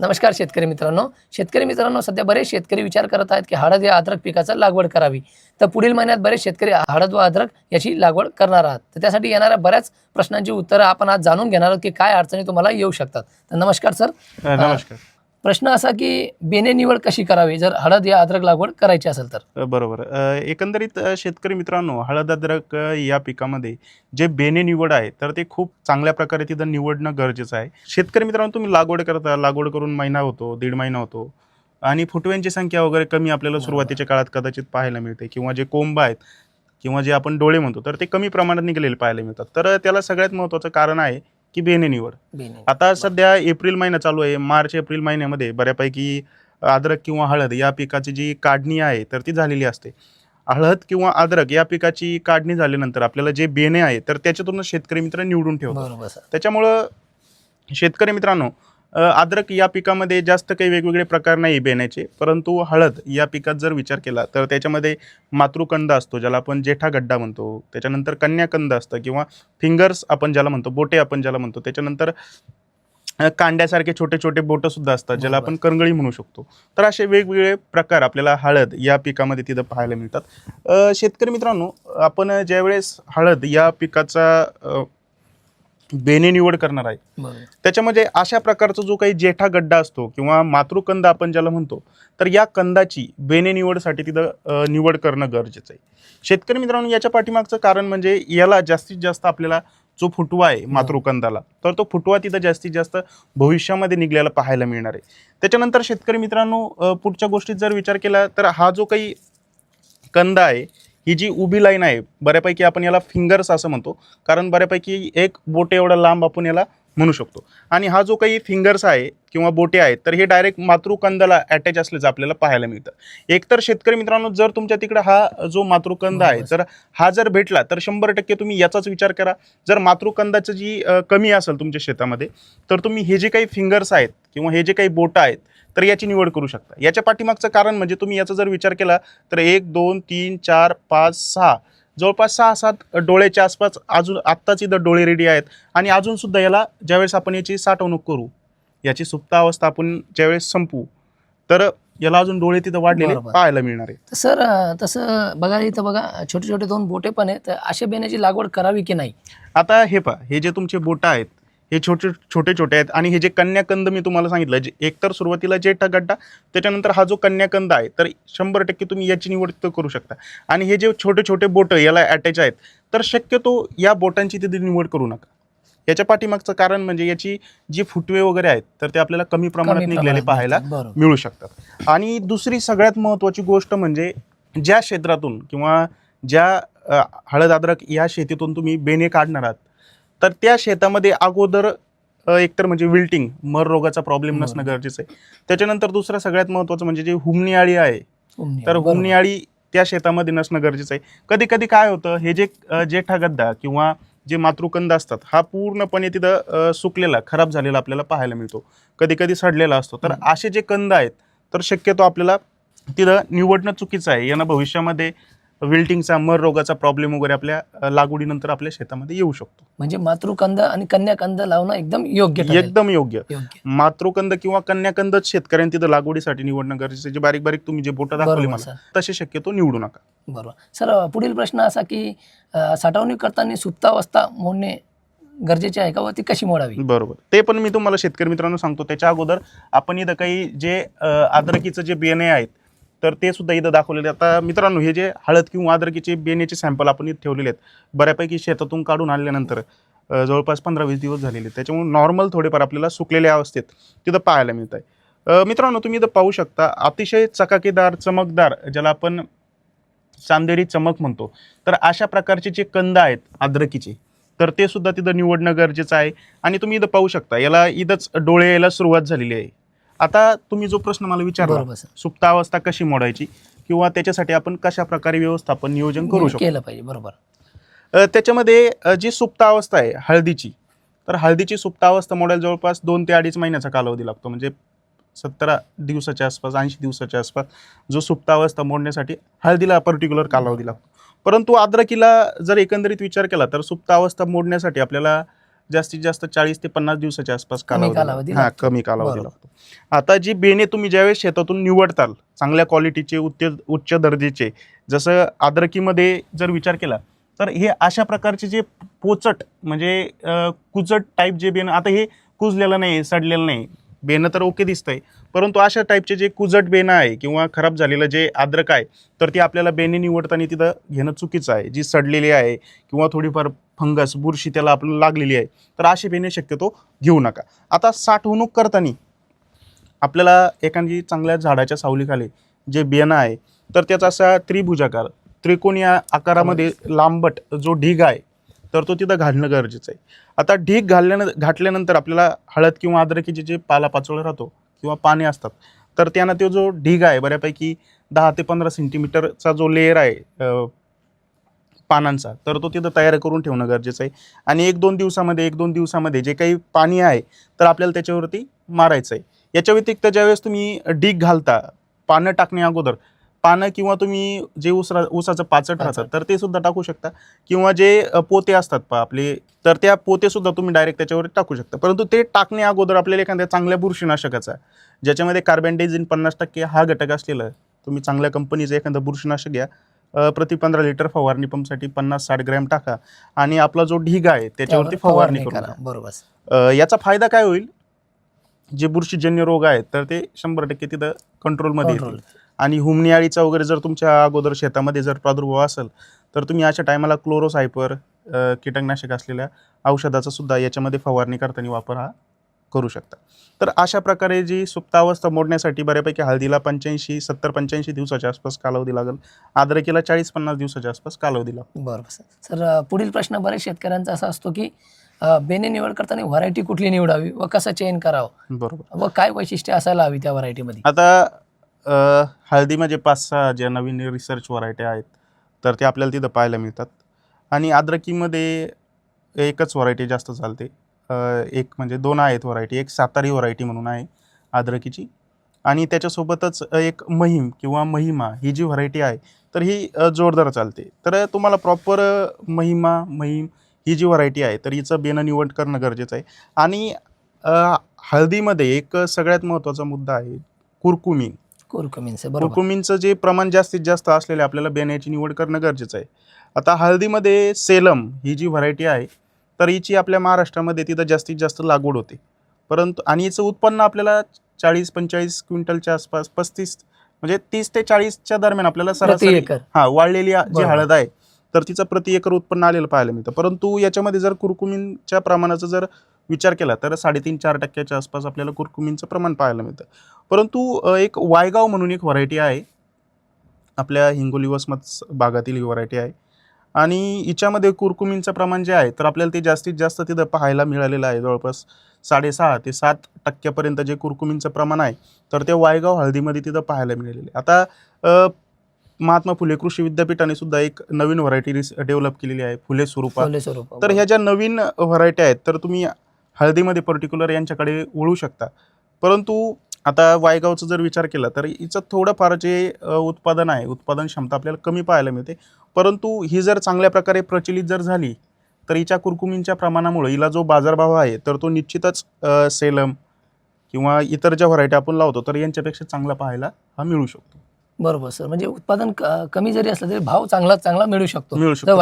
नमस्कार शेतकरी मित्रांनो. शेतकरी मित्रांनो सध्या बरेच शेतकरी विचार करत आहेत की हळद या अद्रक पिकाचा लागवड करावी. तर पुढील महिन्यात बरेच शेतकरी हळद व अद्रक याची लागवड करणार आहात. तर त्यासाठी येणाऱ्या बऱ्याच प्रश्नांची उत्तरं आपण आज जाणून घेणार आहोत की काय अडचणी तुम्हाला येऊ शकतात. तर नमस्कार सर. नमस्कार. प्रश्न असा की बेने निवड कशी करावी? जर हळद या अद्रक लागवड करायची असेल तर. बरोबर. एकंदरीत शेतकरी मित्रांनो हळद अद्रक या पिकामध्ये जे बेने निवड आहे तर ते खूप चांगल्या प्रकारे तिथं निवडणं गरजेचं आहे. शेतकरी मित्रांनो तुम्ही लागवड करता लागवड करून महिना होतो दीड महिना होतो आणि फुटव्यांची संख्या वगैरे कमी आपल्याला सुरुवातीच्या काळात कदाचित पाहायला मिळते किंवा जे कोंब आहेत किंवा जे आपण डोळे म्हणतो तर ते कमी प्रमाणात निघालेले पाहायला मिळतात. तर त्याला सगळ्यात महत्त्वाचं कारण आहे की बेने निवड बेने आता सध्या एप्रिल महिना चालू आहे मार्च एप्रिल महिन्यामध्ये बऱ्यापैकी अद्रक किंवा हळद या पिकाची जी काढणी आहे तर ती झालेली असते. हळद किंवा अद्रक या पिकाची काढणी झाल्यानंतर आपल्याला जे बेणे आहे तर त्याच्यातूनच शेतकरी मित्र निवडून सर. त्याच्यामुळं शेतकरी मित्रांनो अद्रक या पिकामध्ये जास्त काही वेगवेगळे प्रकार नाही बेण्याचे परंतु हळद या पिकात जर विचार केला तर त्याच्यामध्ये मातृकंद असतो ज्याला आपण जेठा गड्डा म्हणतो. त्याच्यानंतर कन्याकंद असतं किंवा फिंगर्स आपण ज्याला म्हणतो बोटे आपण ज्याला म्हणतो. त्याच्यानंतर कांड्यासारखे छोटे छोटे बोटंसुद्धा असतात ज्याला आपण करंगळी म्हणू शकतो. तर असे वेगवेगळे प्रकार आपल्याला हळद या पिकामध्ये तिथं पाहायला मिळतात. शेतकरी मित्रांनो आपण ज्यावेळेस हळद या पिकाचा बेने निवड करणार आहे. त्याच्यामध्ये अशा प्रकारचा जो काही जेठा गड्डा असतो किंवा मातृकंद आपण ज्याला म्हणतो तर या कंदाची बेने निवडसाठी तिथं निवड करणं गरजेचं आहे. शेतकरी मित्रांनो याच्या पाठीमागचं कारण म्हणजे याला जास्तीत जास्त आपल्याला जो फुटवा आहे मातृकंदाला तर तो फुटवा तिथं जास्तीत जास्त भविष्यामध्ये निघलेला पाहायला मिळणार आहे. त्याच्यानंतर शेतकरी मित्रांनो पुढच्या गोष्टीत जर विचार केला तर हा जो काही कंद आहे ही जी उभी लाईन आहे बऱ्यापैकी आपण याला फिंगर्स असं म्हणतो. कारण बऱ्यापैकी एक बोटे एवढा लांब आपण याला म्हणू शकतो. आणि हा जो काही फिंगर्स आहे किंवा बोटे आहेत तर हे डायरेक्ट मातृकंदाला अटॅच असल्याचं आपल्याला पाहायला मिळतं. एकतर शेतकरी मित्रांनो जर तुमच्या तिकडे हा जो मातृकंद आहे तर हा जर भेटला तर शंभर टक्के तुम्ही याचाच विचार करा. जर मातृकंदाचं जी कमी असेल तुमच्या शेतामध्ये तर तुम्ही हे जे काही फिंगर्स आहेत किंवा हे जे काही बोटं आहेत तर याची निवड करू शकता. याच्या पाठीमागचं कारण म्हणजे तुम्ही याचा जर विचार केला तर एक दोन तीन चार पाच सहा जवळपास सहा सात डोळ्याच्या आसपास अजून आत्ताच इथं डोळे रेडी आहेत. आणि अजून सुद्धा याला ज्यावेळेस आपण याची साठवणूक करू याची सुप्तावस्था आपण ज्यावेळेस संपू तर याला अजून डोळे तिथं वाढलेले. पाहायला मिळणार आहे तर सर तसं बघायला इथं बघा छोटे छोटे दोन बोटे पण आहेत. अशा बेण्याची लागवड करावी की नाही? आता हे पहा हे जे तुमचे बोटं आहेत हे छोटे छोटे छोटे आहेत. आणि हे जे कन्याकंद मी तुम्हाला सांगितलं जे एकतर सुरुवातीला जेठा गड्डा त्याच्यानंतर हा जो कन्याकंद आहे तर शंभर टक्के तुम्ही याची निवड करू शकता. आणि हे जे छोटे छोटे बोटं याला अटॅच आहेत तर शक्यतो या बोटांची तिथे निवड करू नका. याच्या पाठीमागचं कारण म्हणजे याची जी फुटवे वगैरे आहेत तर ते आपल्याला कमी प्रमाणात निघलेले पाहायला मिळू शकतात. आणि दुसरी सगळ्यात महत्त्वाची गोष्ट म्हणजे ज्या क्षेत्रातून किंवा ज्या हळद अद्रक या शेतीतून तुम्ही बेने काढणार आहात तर त्या शेतामध्ये अगोदर एकतर म्हणजे विल्टिंग मर रोगाचा प्रॉब्लेम नसणं. गरजेचं आहे त्याच्यानंतर दुसरं सगळ्यात महत्त्वाचं म्हणजे जे हुमणी आळी आहे. तर. हुमणी आळी त्या शेतामध्ये नसणं गरजेचं आहे कधी कधी काय होतं हे जे जेठा गद्दा किंवा जे मातृकंद असतात हा पूर्णपणे तिथं सुकलेला खराब झालेला आपल्याला पाहायला मिळतो कधी कधी सडलेला असतो तर. असे जे कंद आहेत तर शक्यतो आपल्याला तिथं निवडणं चुकीचं आहे यांना भविष्यामध्ये विल्टिंगचा मर रोगाचा प्रॉब्लेम वगैरे आपल्या लागवडीनंतर आपल्या शेतामध्ये येऊ शकतो. म्हणजे मातृकंद आणि कन्याकंद लावणं एकदम योग्य. एकदम योग्य. मातृकंद किंवा कन्याकंदच शेतकऱ्यांनी तिथं लागवडीसाठी निवडणं गरजेचं जे बारीक बारीक तुम्ही जे बोटं दाखवले मला तसे शक्यतो निवडू नका. बरोबर. सर पुढील प्रश्न असा की अं, साठवणूक करताना सुप्तावस्था मोडणे गरजेचे आहे का व ती कशी मोडावी? बरोबर. ते पण मी तुम्हाला शेतकरी मित्रांनो सांगतो. त्याच्या अगोदर आपण इथं काही जे अद्रकीचं जे बियाणे आहेत तर ते सुद्धा इथं दाखवलेले आता मित्रांनो हे जे हळद किंवा अद्रकीचे बेण्याचे सॅम्पल आपण इथं ठेवलेले आहेत. बऱ्यापैकी शेतातून काढून आणल्यानंतर जवळपास पंधरा वीस दिवस झालेले आहेत. त्याच्यामुळे नॉर्मल थोडेफार आपल्याला सुकलेल्या अवस्थेत तिथं पाहायला मिळत आहे मित्रांनो तुम्ही इथं पाहू शकता अतिशय चकाकीदार चमकदार ज्याला आपण चांदेरी चमक म्हणतो. तर अशा प्रकारचे जे कंद आहेत अद्रकीचे तर ते सुद्धा तिथं निवडणं गरजेचं आहे. आणि तुम्ही इथं पाहू शकता याला इथंच डोळे यायला सुरुवात झालेली आहे. आता तुम्ही जो प्रश्न मला विचारला बरोबर सर. सुप्तावस्था कशी मोडायची किंवा त्याच्यासाठी आपण कशा प्रकारे व्यवस्थापन नियोजन करू शकतो? केलं पाहिजे बरोबर. अ, त्याच्यामध्ये अ, जी सुप्तावस्था आहे हळदीची तर हळदीची सुप्तावस्था मोडायला जवळपास दोन ते अडीच महिन्याचा कालावधी लागतो. म्हणजे सतरा दिवसाच्या आसपास ऐंशी दिवसाच्या आसपास जो सुप्तावस्था मोडण्यासाठी हळदीला पर्टिक्युलर कालावधी लागतो. परंतु अद्रकीला जर एकंदरीत विचार केला तर सुप्तावस्था मोडण्यासाठी आपल्याला जास्तीत जास्त चाळीस ते पन्नास दिवसाच्या आसपास कालावधी हा. कमी कालावधी. लागतो आता जी बेने तुम्ही ज्यावेळेस शेतातून निवडताल चांगल्या क्वालिटीचे उच्च उच्च दर्जाचे जसं अद्रकीमध्ये जर विचार केला तर हे अशा प्रकारचे जे पोचट म्हणजे कुचट टाईप जे बेन आता हे कुजलेलं नाही सडलेलं नाही बेणं तर ओके दिसतंय. परंतु अशा टाईपचे जे कुजट बेणं आहे किंवा खराब झालेलं जे अद्रक आहे तर ती आपल्याला बेने निवडताना तिथं घेणं चुकीचं आहे. जी सडलेली आहे किंवा थोडीफार फंगस बुरशी त्याला आपल्याला लागलेली आहे तर अशी बेणे शक्यतो घेऊ नका. आता साठवणूक करताना आपल्याला एखादी चांगल्या झाडाच्या सावलीखाली जे बेणं आहे तर त्याचा असा त्रिभुजाकार त्रिकोणी आकारामध्ये लांबट जो ढीग आहे तर तो तिथं घालणं गरजेचं आहे. आता ढीग घालल्यानं घातल्यानंतर आपल्याला हळद किंवा अद्रकीचे जे पालापाचोळं राहतो किंवा पाने असतात तर त्यांना तो जो ढीग आहे बऱ्यापैकी दहा ते पंधरा सेंटीमीटरचा जो लेअर आहे पानांचा तर तो तिथं तयार करून ठेवणं गरजेचं आहे. आणि एक दोन दिवसामध्ये एक दोन दिवसामध्ये जे काही पाणी आहे तर आपल्याला त्याच्यावरती मारायचं आहे. याच्या व्यतिरिक्त ज्यावेळेस तुम्ही ढीग घालता पानं टाकण्या अगोदर पानं किंवा तुम्ही जे ऊसरा ऊसाचं पाचट राहतात तर ते सुद्धा टाकू शकता. किंवा जे पोते असतात पा आपले तर त्या पोते सुद्धा तुम्ही डायरेक्ट त्याच्यावर टाकू शकता. परंतु ते टाकण्या अगोदर आपल्याला एखाद्या चांगल्या बुरशीनाशकाचा ज्याच्यामध्ये कार्बेंडायझिन पन्नास टक्के हा घटक असलेला आहे. तुम्ही चांगल्या कंपनीचं एखादं बुरशीनाशक घ्या. प्रति पंधरा लिटर फवारणी पंपसाठी पन्नास साठ ग्रॅम टाका. आणि आपला जो ढीग आहे त्याच्यावरती फवारणी करा. बरोबर. याचा फायदा काय होईल? जे बुरशीजन्य रोग आहेत तर ते शंभर टक्के तिथं कंट्रोलमध्ये. येतील. आणि हुमणी अळीचा वगैरे जर तुमच्या अगोदर शेतामध्ये जर प्रादुर्भाव असेल तर तुम्ही अशा टायमाला क्लोरोसायपर कीटकनाशक असलेल्या औषधाचा सुद्धा याच्यामध्ये फवारणी करताना वापर हा करू शकता. तर अशा प्रकारे जी सुप्तावस्था मोडण्यासाठी बऱ्यापैकी हळदीला पंच्याऐंशी सत्तर पंच्याऐंशी दिवसाच्या आसपास कालावधी लागेल. अद्रकीला चाळीस पन्नास दिवसाच्या आसपास कालावधी लागतो बरोबर सर. पुढील प्रश्न बरेच शेतकऱ्यांचा असा असतो की बेने निवड करताना व्हरायटी कुठली निवडावी व कसं चेंज करावं? बरोबर. व काय वैशिष्ट्य असायला हवी त्या व्हरायटीमध्ये? आता हळदीमध्ये पाच सहा ज्या नवीन रिसर्च व्हरायटी आहेत तर ते आपल्याला तिथं पाहायला मिळतात. आणि अद्रकीमध्ये एकच व्हरायटी जास्त चालते. एक म्हणजे दोन आहेत व्हरायटी एक सातारी व्हरायटी म्हणून आहे अद्रकीची. आणि त्याच्यासोबतच एक महिम किंवा महिमा ही जी व्हरायटी आहे तर ही जोरदार चालते. तर तुम्हाला प्रॉपर महिमा महिम ही जी व्हरायटी आहे तर हिचं बेनं निवड करणं गरजेचं आहे. आणि हळदीमध्ये एक सगळ्यात महत्त्वाचा मुद्दा आहे कुरकुमीन. कुरकुमीनचं बरोबर. कुरकुमीनचं जे प्रमाण जास्तीत जास्त असलेले आपल्याला बेण्याची निवड करणं गरजेचं आहे. आता हळदीमध्ये सेलम ही जी व्हरायटी आहे तर हिची आपल्या महाराष्ट्रामध्ये तिथं जास्तीत जास्त लागवड होते. परंतु आणि हिचं उत्पन्न आपल्याला चाळीस पंचेचाळीस क्विंटलच्या आसपास पस्तीस म्हणजे तीस ते चाळीसच्या दरम्यान आपल्याला सरासरी हा वाळलेली आ- जी. हळद आहे तर तिचं प्रति एकर उत्पन्न आलेलं पाहायला मिळतं. परंतु याच्यामध्ये जर कुरकुमीनच्या प्रमाणाचा जर विचार केला तर साडेतीन चार टक्क्याच्या आसपास आपल्याला कुरकुमीनचं प्रमाण पाहायला मिळतं. परंतु एक वायगाव म्हणून एक व्हरायटी आहे. आपल्या हिंगोली वसमत भागातील ही व्हरायटी आहे. आणि हिच्यामध्ये कुरकुमीनचं प्रमाण जे आहे तर आपल्याला ते जास्तीत जास्त तिथं पाहायला मिळालेलं आहे. जवळपास साडेसहा ते सात टक्क्यापर्यंत जे कुरकुमीनचं प्रमाण आहे तर ते वायगाव हळदीमध्ये तिथं पाहायला मिळालेले आहे. आता महात्मा फुले कृषी विद्यापीठाने सुद्धा एक नवीन व्हरायटी डेव्हलप केलेली आहे फुले स्वरूपात. तर ह्या ज्या नवीन व्हरायटी आहेत तर तुम्ही हळदीमध्ये पर्टिक्युलर यांच्याकडे वळू शकता. परंतु आता वायगावचं जर विचार केला तर हिचं थोडंफार जे उत्पादन आहे उत्पादन क्षमता आपल्याला कमी पाहायला मिळते. परंतु ही जर चांगल्या प्रकारे प्रचलित जर झाली तर हिच्या कुरकुमींच्या प्रमाणामुळे हिला जो बाजारभाव आहे तर तो निश्चितच सेलम किंवा इतर ज्या व्हरायटी आपण लावतो तर यांच्यापेक्षा चांगला पाहायला हा मिळू शकतो. बरोबर सर. म्हणजे उत्पादन कमी जरी असलं तरी भाव चांगला चांगला मिळू शकतो. मिळू शकतो.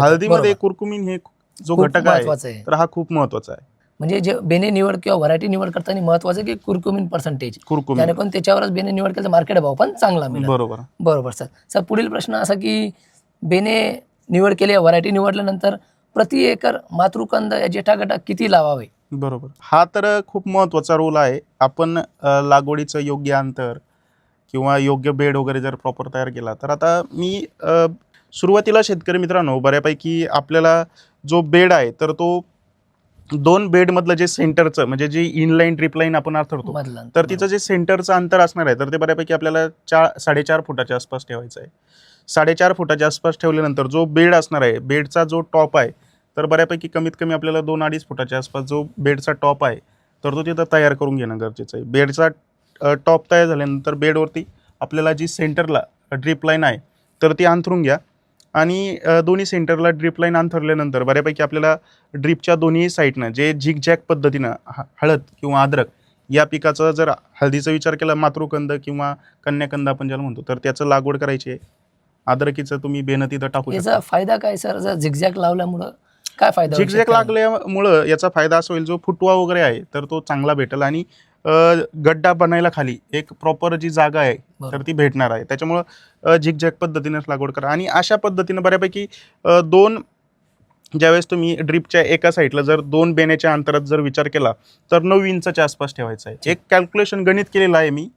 हळदीमध्ये. कुरकुमीन हे जो खूप घटक आहे महत्वाचं आहे. तर हा खूप महत्त्वाचा आहे. म्हणजे जे बेने निवड किंवा व्हरायटी निवड करताना महत्वाचं की कुरकुमीन पर्सेंटेज कुरकुमीन. जेणेकरून त्याच्यावरच बेने निवड केलं तर मार्केट भाव पण चांगला मिळेल. बरोबर. बरोबर सर सर पुढील प्रश्न असा की बेने निवड केली व्हरायटी निवडल्यानंतर प्रति एकर मातृकंद या जेठा गटात किती लावावे? बरोबर. हा तर खूप महत्त्वाचा रोल आहे. आपण अ, लागवडीचं योग्य अंतर किंवा योग्य बेड वगैरे जर प्रॉपर तयार केला तर आता मी अ, सुरुवातीला शेतकरी मित्रांनो बऱ्यापैकी आपल्याला जो बेड आहे तर तो दोन बेडमधलं जे सेंटरचं म्हणजे जे इनलाईन ट्रिपलाईन आपण आथरतो मधला. तर तिचं जे सेंटरचं अंतर असणार आहे तर ते बऱ्यापैकी आपल्याला चार साडेचार फुटाच्या आसपास ठेवायचं आहे. साडेचार फुटाच्या आसपास ठेवल्यानंतर जो बेड असणार आहे बेडचा जो टॉप आहे तर बऱ्यापैकी कमीत कमी आपल्याला दोन अडीच फुटाच्या आसपास जो बेडचा टॉप आहे तर तो तिथं तयार करून घेणं गरजेचं आहे. बेडचा टॉप तयार झाल्यानंतर बेडवरती आपल्याला जी सेंटरला ड्रीप लाईन आहे तर ती अंथरून घ्या. आणि दोन्ही सेंटरला ड्रीप लाईन अंथरल्यानंतर बऱ्यापैकी आपल्याला ड्रीपच्या दोन्ही साईडनं जे झिगझॅग पद्धतीनं ह- हळद किंवा अद्रक या पिकाचा जर हळदीचा विचार केला मातृकंद किंवा कन्याकंद आपण ज्याला म्हणतो तर त्याचं लागवड करायची आहे. अद्रकीचं तुम्ही बेनं तिथं टाकू याचा फायदा काय सर? जर झिगझॅग लावल्यामुळं काय फायदा शेतकऱ्यांना? लागल्यामुळं याचा फायदा असा होईल जो फुटवा वगैरे आहे तर तो चांगला भेटेल आणि गड्डा बनायला खाली एक प्रॉपर जी जागा आहे. तर ती भेटणार आहे. त्याच्यामुळं झिगझॅग पद्धतीनेच लागवड करा. आणि अशा पद्धतीनं बऱ्यापैकी दोन ज्यावेळेस तुम्ही ड्रीपच्या एका साईडला जर दोन बेण्याच्या अंतरात जर विचार केला तर नऊ इंचाच्या आसपास ठेवायचं आहे. एक कॅल्क्युलेशन गणित केलेलं आहे मी.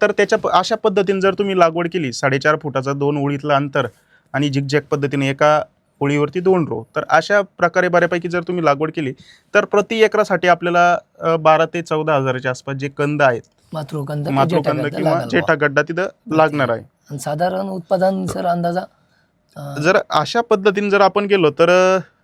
तर त्याच्या अशा पद्धतीने जर तुम्ही लागवड केली साडेचार फुटाचा दोन ओळीतलं अंतर आणि झिगझॅग पद्धतीने एका ओळीवरती दोन रो तर अशा प्रकारे बऱ्यापैकी जर तुम्ही लागवड केली तर प्रति एकरासाठी आपल्याला बारा ते चौदा हजाराच्या आसपास जे कंद आहेत मातृकंद किंवा जेठा गड्डा तिथं लागणार आहे. साधारण उत्पादन सर अंदाजा जर अशा पद्धतीने जर आपण गेलो तर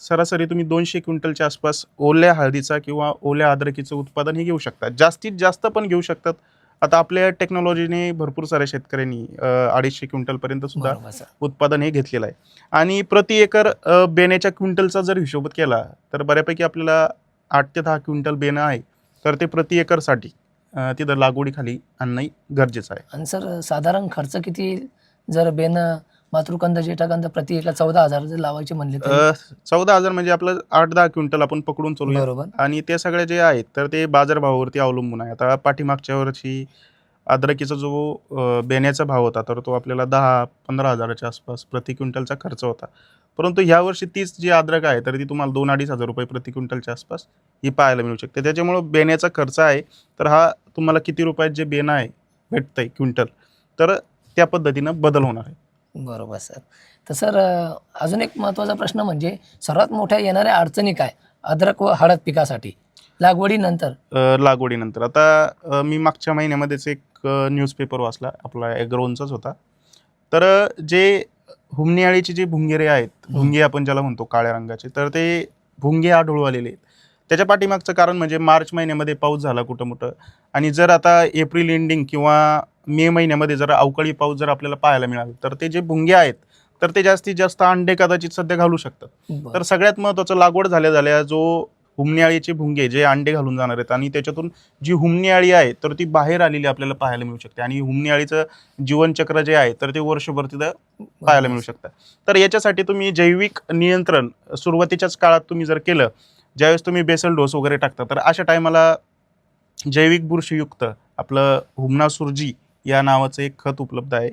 सरासरी तुम्ही दोनशे क्विंटलच्या आसपास ओल्या हळदीचा किंवा ओल्या अद्रकीचं उत्पादन हे घेऊ शकता. जास्तीत जास्त पण घेऊ शकतात. आता आपल्या टेक्नॉलॉजीने भरपूर साऱ्या शेतकऱ्यांनी अडीचशे क्विंटलपर्यंत सुद्धा बरोबर सर. उत्पादन हे घेतलेलं आहे. आणि प्रति एकर अ, बेण्याच्या क्विंटलचा जर हिशोब केला तर बऱ्यापैकी आपल्याला आठ ते दहा क्विंटल बेणं आहे. तर ते प्रति एकरसाठी अ, तिथं लागवडीखाली आणणं गरजेचं आहे. आणि सर साधारण खर्च किती? जर बेन मातृकंद जेठाकंद प्रति एका चौदा हजार जर लावायचे म्हणले तर? चौदा हजार म्हणजे आपलं आठ दहा क्विंटल आपण पकडून चालूया. बरोबर. आणि ते सगळे जे आहेत तर ते बाजारभावावरती अवलंबून आहे. आता पाठीमागच्या वर्षी अद्रकीचा जो अ, बेण्याचा भाव होता तर तो आपल्याला दहा पंधरा हजाराच्या आसपास प्रति क्विंटलचा खर्च होता. परंतु ह्या वर्षी तीच जी अद्रक आहे तर ती तुम्हाला दोन अडीच हजार रुपये प्रति क्विंटलच्या आसपास ही पाहायला मिळू शकते. त्याच्यामुळं बेण्याचा खर्च आहे तर हा तुम्हाला किती रुपयात जे बेणं आहे भेटतंय क्विंटल तर त्या पद्धतीनं बदल होणार आहे. बरोबर सर. तर सर अजून एक महत्त्वाचा प्रश्न म्हणजे सर्वात मोठ्या येणाऱ्या अडचणी काय? अद्रक व हळद पिकासाठी. लागवडीनंतर. अ, लागवडीनंतर. आता अ, मी मागच्या महिन्यामध्येच एक न्यूजपेपर वाचला. आपला ॲग्रोनचाच होता. तर अ, जे हुमणी अळीचे जे भुंगेरे आहेत भुंगे आपण ज्याला म्हणतो काळ्या रंगाचे तर ते भुंगे आढळू आलेले आहेत. त्याच्या पाठीमागचं कारण म्हणजे मार्च महिन्यामध्ये पाऊस झाला कुठं मोठं आणि जर आता एप्रिल एंडिंग किंवा मे महिन्यामध्ये जर अवकाळी पाऊस जर आपल्याला पाहायला मिळाला तर ते जे भुंगे आहेत तर ते जास्तीत जास्त अंडे कदाचित सध्या घालू शकतात. तर सगळ्यात महत्त्वाचं लागवड झाल्या झाल्या जो हुमणी अळीचे भुंगे जे अंडे घालून जाणार आहेत आणि त्याच्यातून जी हुमणी अळी आहे तर ती बाहेर आलेली आपल्याला पाहायला मिळू शकते. आणि हुमणी अळीचं जीवनचक्र जे आहे तर ते वर्षभर तिथं पाहायला मिळू शकतं. तर याच्यासाठी तुम्ही जैविक नियंत्रण सुरुवातीच्याच काळात तुम्ही जर केलं ज्यावेळेस तुम्ही बेसल डोस वगैरे टाकता तर अशा टायमाला जैविक बुरशीयुक्त आपलं हुमना सुरजी या नावाचं एक खत उपलब्ध आहे.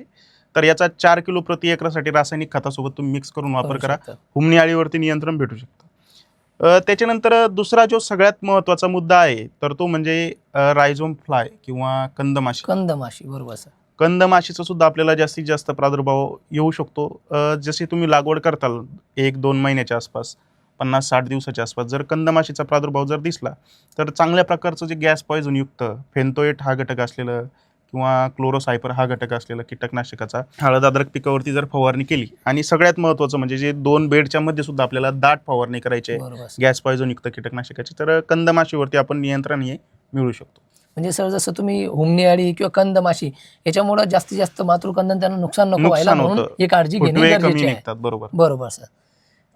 तर याचा चार किलो प्रति एकरासाठी रासायनिक खतासोबत तुम्ही मिक्स करून वापर करू. हुमणी अळीवरती नियंत्रण भेटू शकतं. त्याच्यानंतर दुसरा जो सगळ्यात महत्त्वाचा मुद्दा आहे तर तो म्हणजे रायझोम फ्लाय किंवा कंदमाशी. कंदमाशी बरोबर सर. कंदमाशीचा सुद्धा आपल्याला जास्तीत जास्त प्रादुर्भाव येऊ शकतो. जशी तुम्ही लागवड करताल एक दोन महिन्याच्या आसपास पन्नास साठ दिवसाच्या आसपास जर कंदमाशीचा प्रादुर्भाव जर दिसला तर चांगल्या प्रकारचं जे गॅस पॉयझनयुक्त फेन्टोएट हा घटक असलेलं किंवा क्लोरोसायपर हा घटक असलेला कीटकनाशकाचा हळद अद्रक पिकावरती जर फवारणी केली आणि सगळ्यात महत्त्वाचं म्हणजे जे दोन बेडच्या मध्ये सुद्धा आपल्याला दाट फवारणी करायची आहे. गॅस पॉयझनयुक्त कीटकनाशकाची तर कंदमाशीवरती आपण नियंत्रण हे मिळू शकतो म्हणजे सर जसं तुम्ही हुमणी अळी किंवा कंदमाशी याच्यामुळे जास्तीत जास्त मातृकंद त्यांना नुकसान नको व्हायला म्हणून. ही काळजी घेणे गरजेचे आहे बरोबर बरोबर सर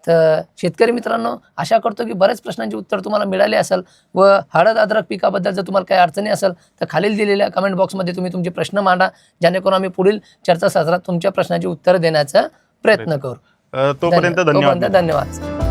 तर शेतकरी मित्रांनो आशा करतो की बऱ्याच प्रश्नांची उत्तर तुम्हाला मिळाले असेल व हळद अद्रक पिकाबद्दल जर तुम्हाला काही अडचणी असेल तर खालील दिलेल्या कमेंट बॉक्समध्ये तुम्ही तुमचे प्रश्न मांडा जेणेकरून आम्ही पुढील चर्चासत्रात तुमच्या प्रश्नाची उत्तरं देण्याचा प्रयत्न करू. तोपर्यंत धन्यवाद. धन्यवाद.